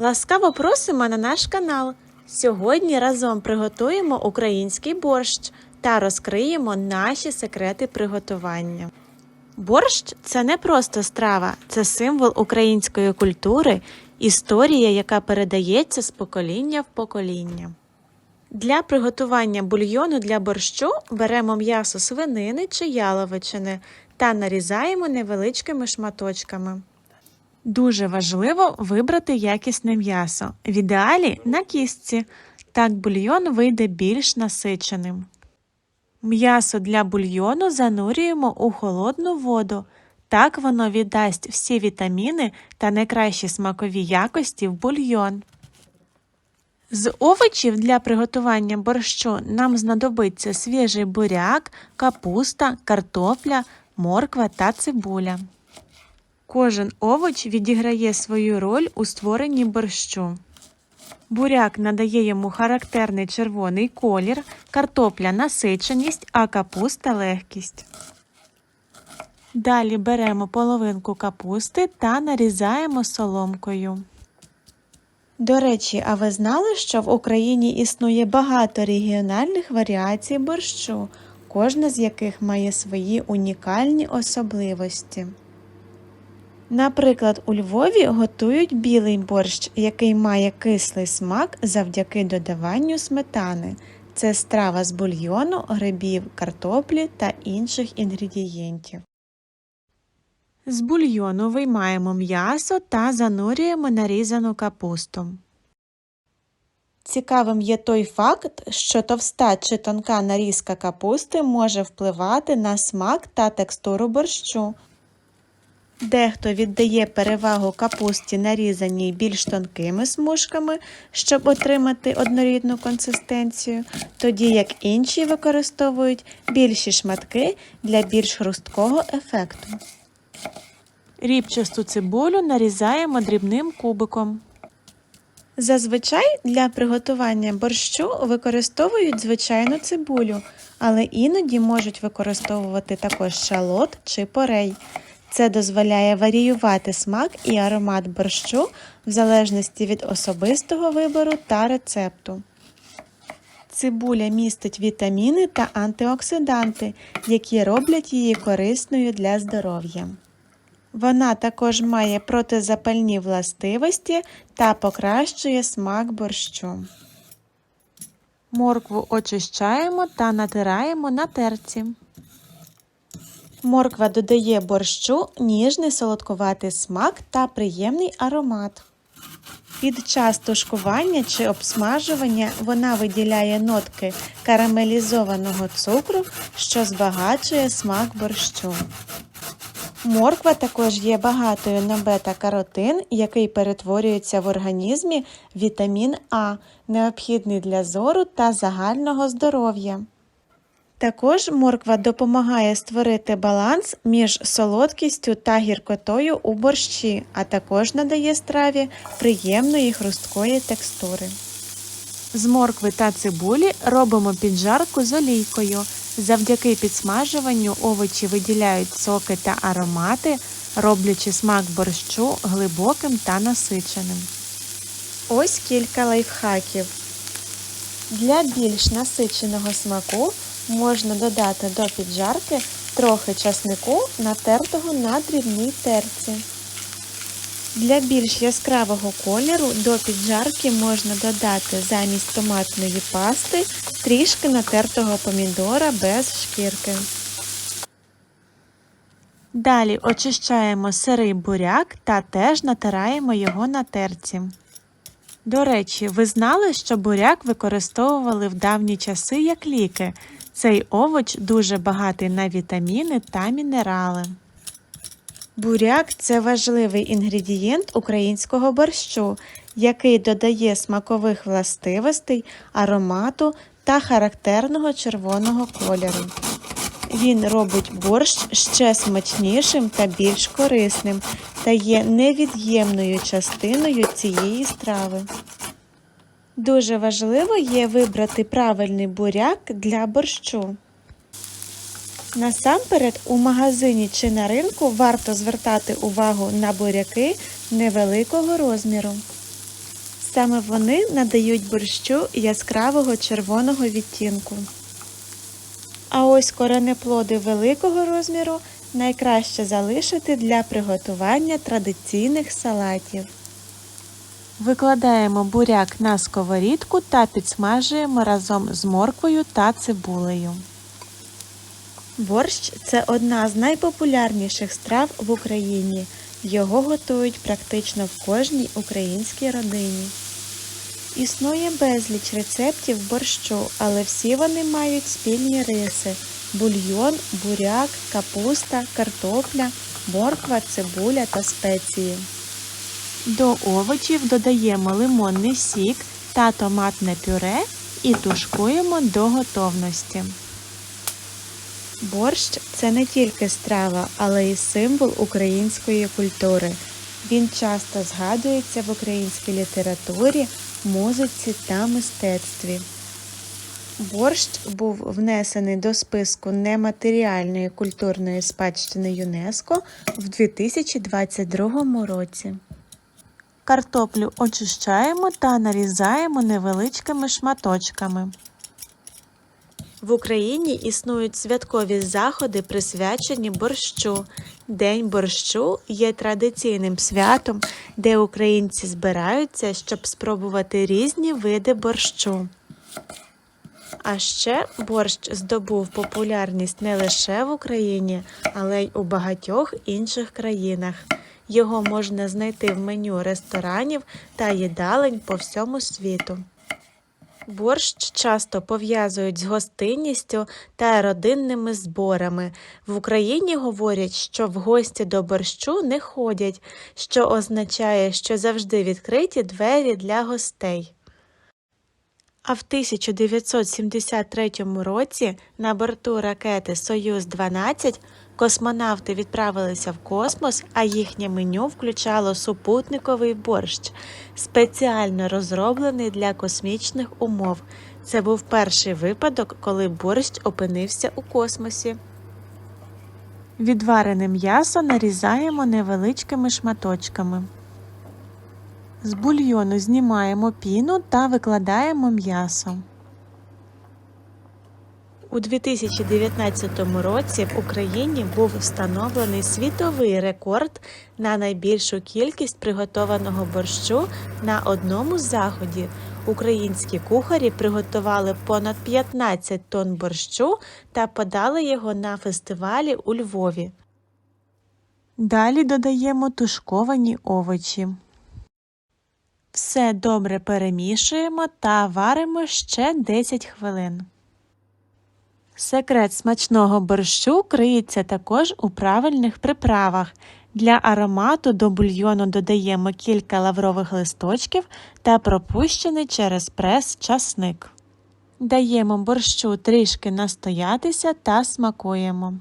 Ласкаво просимо на наш канал. Сьогодні разом приготуємо український борщ та розкриємо наші секрети приготування. Борщ це не просто страва, це символ української культури, історія, яка передається з покоління в покоління. Для приготування бульйону для борщу беремо м'ясо свинини чи яловичини та нарізаємо невеличкими шматочками. Дуже важливо вибрати якісне м'ясо. В ідеалі на кістці. Так бульйон вийде більш насиченим. М'ясо для бульйону занурюємо у холодну воду. Так воно віддасть всі вітаміни та найкращі смакові якості в бульйон. З овочів для приготування борщу нам знадобиться свіжий буряк, капуста, картопля, морква та цибуля. Кожен овоч відіграє свою роль у створенні борщу. Буряк надає йому характерний червоний колір, картопля насиченість, а капуста легкість. Далі беремо половинку капусти та нарізаємо соломкою. До речі, а ви знали, що в Україні існує багато регіональних варіацій борщу, кожна з яких має свої унікальні особливості. Наприклад, у Львові готують білий борщ, який має кислий смак завдяки додаванню сметани. Це страва з бульйону, грибів, картоплі та інших інгредієнтів. З бульйону виймаємо м'ясо та занурюємо нарізану капусту. Цікавим є той факт, що товста чи тонка нарізка капусти може впливати на смак та текстуру борщу. Дехто віддає перевагу капусті нарізаній більш тонкими смужками, щоб отримати однорідну консистенцію, тоді як інші використовують більші шматки для більш хрусткого ефекту. Рібчасту цибулю нарізаємо дрібним кубиком. Зазвичай для приготування борщу використовують звичайну цибулю, але іноді можуть використовувати також шалот чи порей. Це дозволяє варіювати смак і аромат борщу в залежності від особистого вибору та рецепту. Цибуля містить вітаміни та антиоксиданти, які роблять її корисною для здоров'я. Вона також має протизапальні властивості та покращує смак борщу. Моркву очищаємо та натираємо на терці. Морква додає борщу ніжний солодкуватий смак та приємний аромат. Під час тушкування чи обсмажування вона виділяє нотки карамелізованого цукру, що збагачує смак борщу. Морква також є багатою на бета-каротин, який перетворюється в організмі вітамін А, необхідний для зору та загального здоров'я. Також морква допомагає створити баланс між солодкістю та гіркотою у борщі, а також надає страві приємної хрусткої текстури. З моркви та цибулі робимо піджарку з олійкою. Завдяки підсмажуванню овочі виділяють соки та аромати, роблячи смак борщу глибоким та насиченим. Ось кілька лайфхаків. Для більш насиченого смаку можна додати до піджарки трохи часнику, натертого на дрібній терці. Для більш яскравого кольору до піджарки можна додати замість томатної пасти трішки натертого помідора без шкірки. Далі очищаємо сирий буряк та теж натираємо його на терці. До речі, ви знали, що буряк використовували в давні часи як ліки. Цей овоч дуже багатий на вітаміни та мінерали. Буряк це важливий інгредієнт українського борщу, який додає смакових властивостей, аромату та характерного червоного кольору. Він робить борщ ще смачнішим та більш корисним та є невід'ємною частиною цієї страви. Дуже важливо є вибрати правильний буряк для борщу. Насамперед, у магазині чи на ринку варто звертати увагу на буряки невеликого розміру. Саме вони надають борщу яскравого червоного відтінку. А ось коренеплоди великого розміру найкраще залишити для приготування традиційних салатів. Викладаємо буряк на сковорідку та підсмажуємо разом з морквою та цибулею. Борщ це одна з найпопулярніших страв в Україні. Його готують практично в кожній українській родині. Існує безліч рецептів борщу, але всі вони мають спільні риси: бульйон, буряк, капуста, картопля, морква, цибуля та спеції. До овочів додаємо лимонний сік та томатне пюре і тушкуємо до готовності. Борщ це не тільки страва, але й символ української культури. Він часто згадується в українській літературі, музиці та мистецтві. Борщ був внесений до списку нематеріальної культурної спадщини ЮНЕСКО в 2022 році. Картоплю очищаємо та нарізаємо невеличкими шматочками. В Україні існують святкові заходи, присвячені борщу. День борщу є традиційним святом, де українці збираються, щоб спробувати різні види борщу. А ще борщ здобув популярність не лише в Україні, але й у багатьох інших країнах. Його можна знайти в меню ресторанів та їдалень по всьому світу. Борщ часто пов'язують з гостинністю та родинними зборами. В Україні говорять, що в гості до борщу не ходять, що означає, що завжди відкриті двері для гостей. А в 1973 році на борту ракети Союз-12 космонавти відправилися в космос, а їхнє меню включало супутниковий борщ, спеціально розроблений для космічних умов. Це був перший випадок, коли борщ опинився у космосі. Відварене м'ясо нарізаємо невеличкими шматочками. З бульйону знімаємо піну та викладаємо м'ясо. У 2019 році в Україні був встановлений світовий рекорд на найбільшу кількість приготованого борщу на одному заході. Українські кухарі приготували понад 15 тонн борщу та подали його на фестивалі у Львові. Далі додаємо тушковані овочі. Все добре перемішуємо та варимо ще 10 хвилин. Секрет смачного борщу криється також у правильних приправах. Для аромату до бульйону додаємо кілька лаврових листочків та пропущений через прес часник. Даємо борщу трішки настоятися та смакуємо.